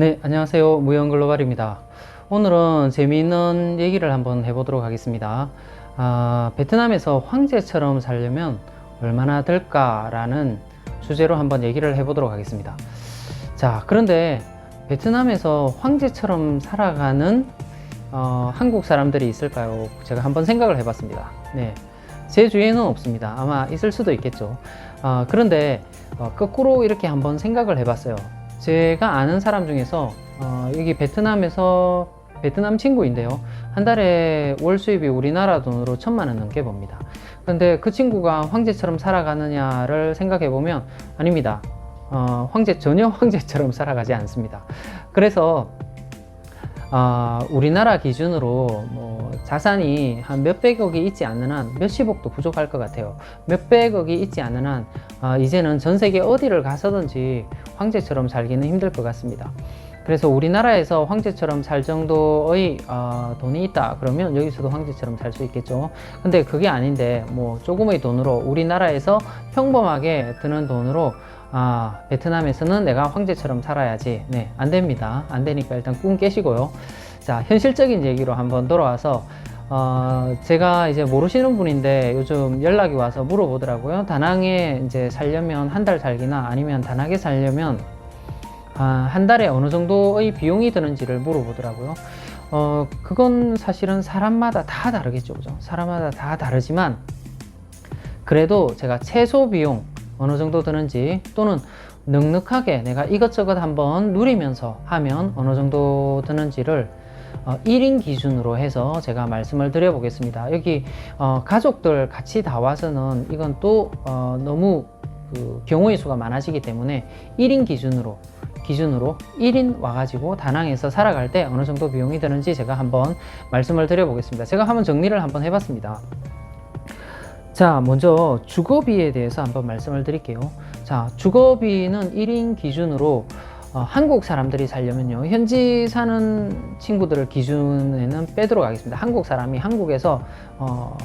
네, 안녕하세요. 무형글로벌입니다. 오늘은 재미있는 얘기를 한번 해보도록 하겠습니다. 아, 베트남에서 황제처럼 살려면 얼마나 들까라는 주제로 한번 얘기를 해보도록 하겠습니다. 자, 그런데 베트남에서 황제처럼 살아가는 어, 한국 사람들이 있을까요? 제가 한번 생각을 해봤습니다. 네. 제 주위에는 없습니다. 아마 있을 수도 있겠죠. 어, 그런데 어, 거꾸로 이렇게 한번 생각을 해봤어요. 제가 아는 사람 중에서 어, 여기 베트남에서 베트남 친구인데요. 한 달에 월 수입이 우리나라 돈으로 천만 원 넘게 봅니다. 그런데 그 친구가 황제처럼 살아가느냐를 생각해 보면 아닙니다. 어, 황제 전혀 황제처럼 살아가지 않습니다. 그래서 어, 우리나라 기준으로 뭐 자산이 한 몇백억이 있지 않는 한 몇십억도 부족할 것 같아요. 몇백억이 있지 않는 한 어, 이제는 전 세계 어디를 가서든지 황제처럼 살기는 힘들 것 같습니다. 그래서 우리나라에서 황제처럼 살 정도의 어, 돈이 있다 그러면 여기서도 황제처럼 살 수 있겠죠. 근데 그게 아닌데 뭐 조금의 돈으로 우리나라에서 평범하게 드는 돈으로 아, 베트남에서는 내가 황제처럼 살아야지. 네, 안 됩니다. 안 되니까 일단 꿈 깨시고요. 자, 현실적인 얘기로 한번 돌아와서, 어, 제가 이제 모르시는 분인데 요즘 연락이 와서 물어보더라고요. 다낭에 이제 살려면 한 달 살기나 아니면 다낭에 살려면 아, 한 달에 어느 정도의 비용이 드는지를 물어보더라고요. 어, 그건 사실은 사람마다 다 다르겠죠. 그죠? 사람마다 다 다르지만, 그래도 제가 최소 비용, 어느 정도 드는지 또는 넉넉하게 내가 이것저것 한번 누리면서 하면 어느 정도 드는지를 어, 1인 기준으로 해서 제가 말씀을 드려 보겠습니다. 여기 어, 가족들 같이 다 와서는 이건 또 어, 너무 그 경우의 수가 많아지기 때문에 1인 기준으로 기준으로 1인 와가지고 다낭에서 살아갈 때 어느 정도 비용이 드는지 제가 한번 말씀을 드려 보겠습니다. 제가 한번 정리를 한번 해봤습니다. 자, 먼저 주거비에 대해서 한번 말씀을 드릴게요. 자, 주거비는 1인 기준으로 어, 한국 사람들이 살려면요. 현지 사는 친구들을 기준에는 빼도록 하겠습니다. 한국 사람이 한국에서 어,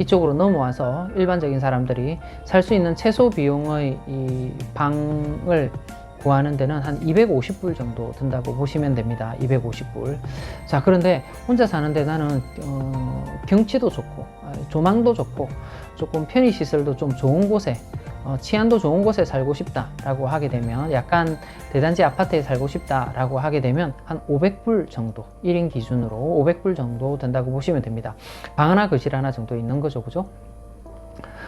이쪽으로 넘어와서 일반적인 사람들이 살 수 있는 최소 비용의 이 방을 구하는 데는 한 250불 정도 든다고 보시면 됩니다. 250불. 자, 그런데 혼자 사는데 나는 어, 경치도 좋고 아, 조망도 좋고 조금 편의 시설도 좀 좋은 곳에 어, 치안도 좋은 곳에 살고 싶다라고 하게 되면 약간 대단지 아파트에 살고 싶다라고 하게 되면 한 500불 정도 1인 기준으로 500불 정도 든다고 보시면 됩니다. 방 하나 거실 하나 정도 있는 거죠, 그죠?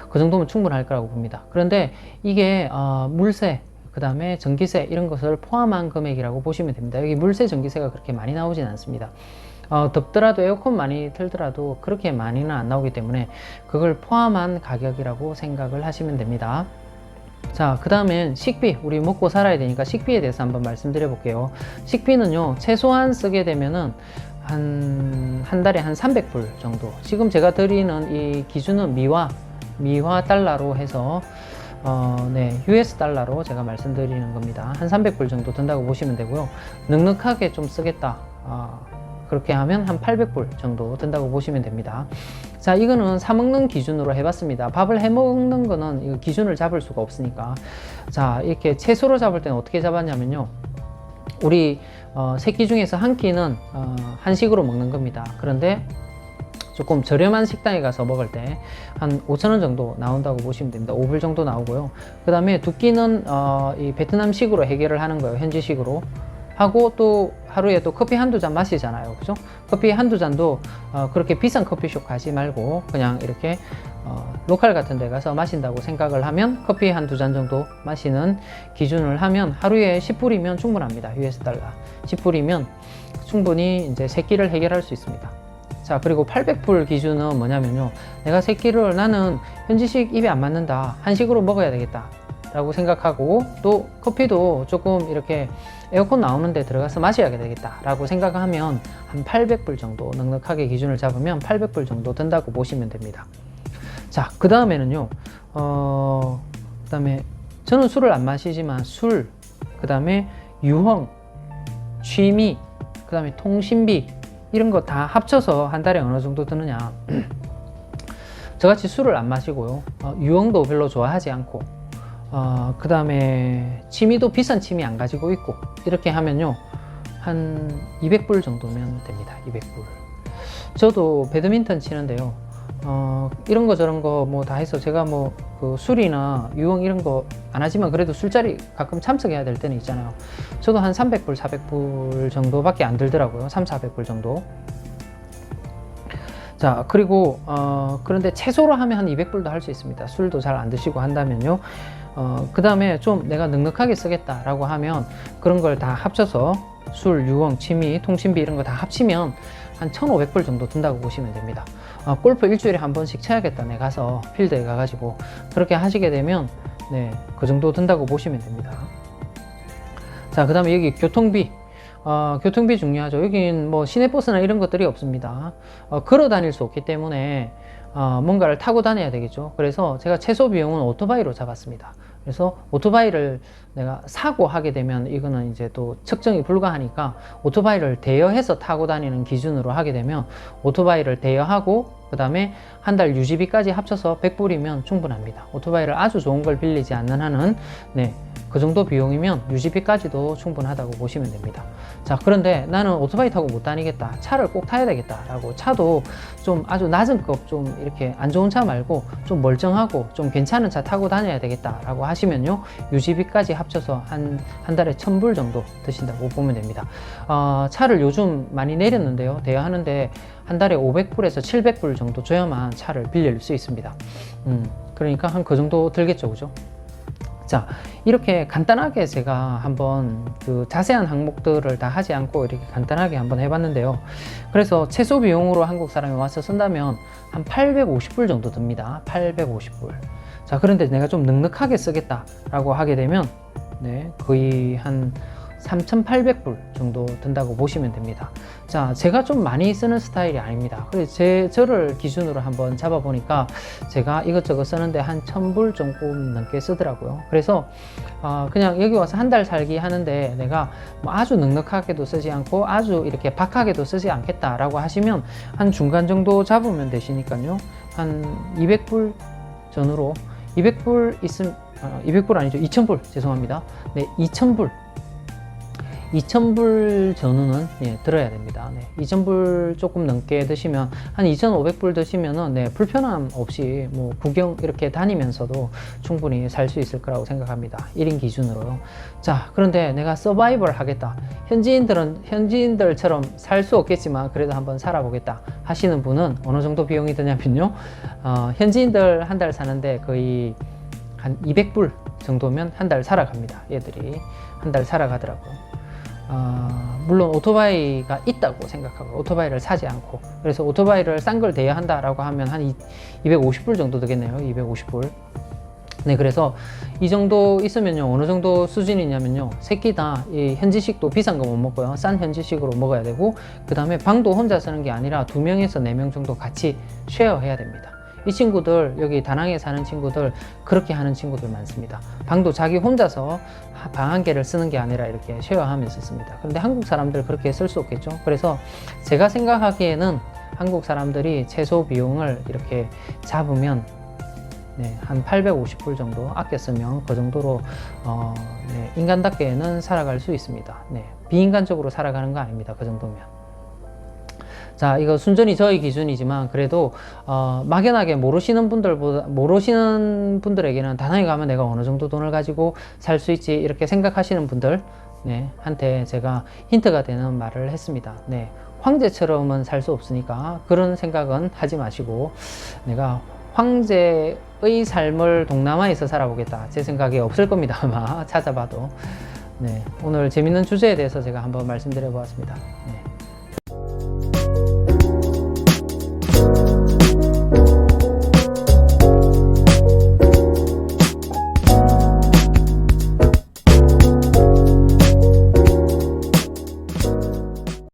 그 정도면 충분할 거라고 봅니다. 그런데 이게 어, 물세 그 다음에 전기세 이런 것을 포함한 금액이라고 보시면 됩니다. 여기 물세, 전기세가 그렇게 많이 나오진 않습니다. 어, 덥더라도 에어컨 많이 틀더라도 그렇게 많이는 안 나오기 때문에 그걸 포함한 가격이라고 생각을 하시면 됩니다. 자, 그 다음엔 식비. 우리 먹고 살아야 되니까 식비에 대해서 한번 말씀드려 볼게요. 식비는요, 최소한 쓰게 되면은 한, 한 달에 한 300불 정도. 지금 제가 드리는 이 기준은 미화, 미화 달러로 해서 어, 네, US 달러로 제가 말씀드리는 겁니다. 한 300불 정도 든다고 보시면 되고요. 넉넉하게 좀 쓰겠다. 어, 그렇게 하면 한 800불 정도 든다고 보시면 됩니다. 자, 이거는 사먹는 기준으로 해봤습니다. 밥을 해먹는 거는 이거 기준을 잡을 수가 없으니까. 자, 이렇게 채소로 잡을 때는 어떻게 잡았냐면요. 우리 어, 세끼 중에서 한 끼는 어, 한식으로 먹는 겁니다. 그런데 조금 저렴한 식당에 가서 먹을 때 한 5천원 정도 나온다고 보시면 됩니다. 5불 정도 나오고요. 그 다음에 두 끼는 어, 이 베트남식으로 해결을 하는 거예요. 현지식으로. 하고 또 하루에 또 커피 한두 잔 마시잖아요. 그죠? 커피 한두 잔도 어, 그렇게 비싼 커피숍 가지 말고 그냥 이렇게 어, 로컬 같은 데 가서 마신다고 생각을 하면 커피 한두 잔 정도 마시는 기준을 하면 하루에 10불이면 충분합니다. US 달러. 10불이면 충분히 이제 세 끼를 해결할 수 있습니다. 자, 그리고 800불 기준은 뭐냐면요. 내가 세 끼를 나는 현지식 입에 안 맞는다. 한식으로 먹어야 되겠다. 라고 생각하고 또 커피도 조금 이렇게 에어컨 나오는데 들어가서 마셔야 되겠다 라고 생각하면 한 800불 정도 넉넉하게 기준을 잡으면 800불 정도 든다고 보시면 됩니다 자 그 다음에는요 어, 그 다음에 저는 술을 안 마시지만 술 그 다음에 유흥 취미 그 다음에 통신비 이런 거 다 합쳐서 한 달에 어느 정도 드느냐 저같이 술을 안 마시고요 어, 유흥도 별로 좋아하지 않고 어, 그 다음에 취미도 비싼 취미 안 가지고 있고 이렇게 하면요 한 200불 정도면 됩니다. 200불. 저도 배드민턴 치는데요. 어, 이런 거 저런 거 뭐 다 해서 제가 뭐 그 술이나 유흥 이런 거 안 하지만 그래도 술자리 가끔 참석해야 될 때는 있잖아요. 저도 한 300불, 400불 정도밖에 안 들더라고요. 3, 400불 정도. 자, 그리고 어, 그런데 최소로 하면 한 200불도 할 수 있습니다. 술도 잘 안 드시고 한다면요. 어, 그 다음에 좀 내가 넉넉하게 쓰겠다라고 하면 그런 걸 다 합쳐서 술, 유흥, 취미, 통신비 이런 거 다 합치면 한 1,500불 정도 든다고 보시면 됩니다. 어, 골프 일주일에 한 번씩 쳐야겠다. 내 가서 필드에 가가지고 그렇게 하시게 되면 네, 그 정도 든다고 보시면 됩니다. 자, 그 다음에 여기 교통비. 어, 교통비 중요하죠. 여긴 뭐 시내버스나 이런 것들이 없습니다. 어, 걸어 다닐 수 없기 때문에 어, 뭔가를 타고 다녀야 되겠죠. 그래서 제가 최소 비용은 오토바이로 잡았습니다. 그래서 오토바이를 내가 사고 하게 되면 이거는 이제 또 측정이 불가하니까 오토바이를 대여해서 타고 다니는 기준으로 하게 되면 오토바이를 대여하고 그 다음에 한 달 유지비까지 합쳐서 100불이면 충분합니다. 오토바이를 아주 좋은 걸 빌리지 않는 한은 네, 그 정도 비용이면 유지비까지도 충분하다고 보시면 됩니다. 자, 그런데 나는 오토바이 타고 못 다니겠다. 차를 꼭 타야 되겠다라고 차도 좀 아주 낮은 급 좀 이렇게 안 좋은 차 말고 좀 멀쩡하고 좀 괜찮은 차 타고 다녀야 되겠다라고 하시면요. 유지비까지 합쳐서 한, 한 달에 1000불 정도 드신다고 보면 됩니다. 어, 차를 요즘 많이 내렸는데요. 대여하는데 한 달에 500불에서 700불 정도 줘야만 차를 빌릴 수 있습니다. 음, 그러니까 한 그 정도 들겠죠. 그죠? 자, 이렇게 간단하게 제가 한번 그 자세한 항목들을 다 하지 않고 이렇게 간단하게 한번 해봤는데요. 그래서 최소 비용으로 한국 사람이 와서 쓴다면 한 850불 정도 듭니다. 850불. 자, 그런데 내가 좀 넉넉하게 쓰겠다 라고 하게 되면 네, 거의 한 3,800불 정도 든다고 보시면 됩니다. 자, 제가 좀 많이 쓰는 스타일이 아닙니다. 그래서 제, 저를 기준으로 한번 잡아보니까 제가 이것저것 쓰는데 한 1000불 조금 넘게 쓰더라고요. 그래서 어, 그냥 여기 와서 한 달 살기 하는데 내가 뭐 아주 넉넉하게도 쓰지 않고 아주 이렇게 박하게도 쓰지 않겠다라고 하시면 한 중간 정도 잡으면 되시니까요. 한 200불 전후로 200불 있음, 어, 200불 아니죠. 2000불 죄송합니다. 네, 2000불 2,000불 전후는 예, 들어야 됩니다. 네, 2,000불 조금 넘게 드시면 한 2,500불 드시면은 네, 불편함 없이 뭐 구경 이렇게 다니면서도 충분히 살 수 있을 거라고 생각합니다. 1인 기준으로요. 자, 그런데 내가 서바이벌 하겠다. 현지인들은 현지인들처럼 살 수 없겠지만 그래도 한번 살아보겠다 하시는 분은 어느 정도 비용이 드냐면요. 어, 현지인들 한 달 사는데 거의 한 200불 정도면 한 달 살아갑니다. 얘들이 한 달 살아가더라고요. 어, 물론 오토바이가 있다고 생각하고 오토바이를 사지 않고 그래서 오토바이를 싼 걸 대여한다라고 하면 한 이- 250불 정도 되겠네요 250불. 네 그래서 이 정도 있으면요 어느 정도 수준이냐면요 새끼 다 이 현지식도 비싼 거 못 먹고요. 싼 현지식으로 먹어야 되고 그 다음에 방도 혼자 쓰는 게 아니라 두 명에서 네 명 정도 같이 쉐어 해야 됩니다 이 친구들 여기 다낭에 사는 친구들 그렇게 하는 친구들 많습니다. 방도 자기 혼자서 방 한 개를 쓰는 게 아니라 이렇게 쉐어하면서 씁니다. 그런데 한국 사람들 그렇게 쓸 수 없겠죠. 그래서 제가 생각하기에는 한국 사람들이 최소 비용을 이렇게 잡으면 네, 한 850불 정도 아껴 쓰면 그 정도로 어, 네, 인간답게는 살아갈 수 있습니다. 네, 비인간적으로 살아가는 거 아닙니다. 그 정도면. 자, 이거 순전히 저희 기준이지만 그래도 어, 막연하게 모르시는 분들보다 모르시는 분들에게는 다낭에 가면 내가 어느 정도 돈을 가지고 살 수 있지 이렇게 생각하시는 분들 네, 한테 제가 힌트가 되는 말을 했습니다. 네. 황제처럼은 살 수 없으니까 그런 생각은 하지 마시고 내가 황제의 삶을 동남아에서 살아보겠다. 제 생각에 없을 겁니다. 아마 찾아봐도. 네. 오늘 재밌는 주제에 대해서 제가 한번 말씀드려 보았습니다. 네.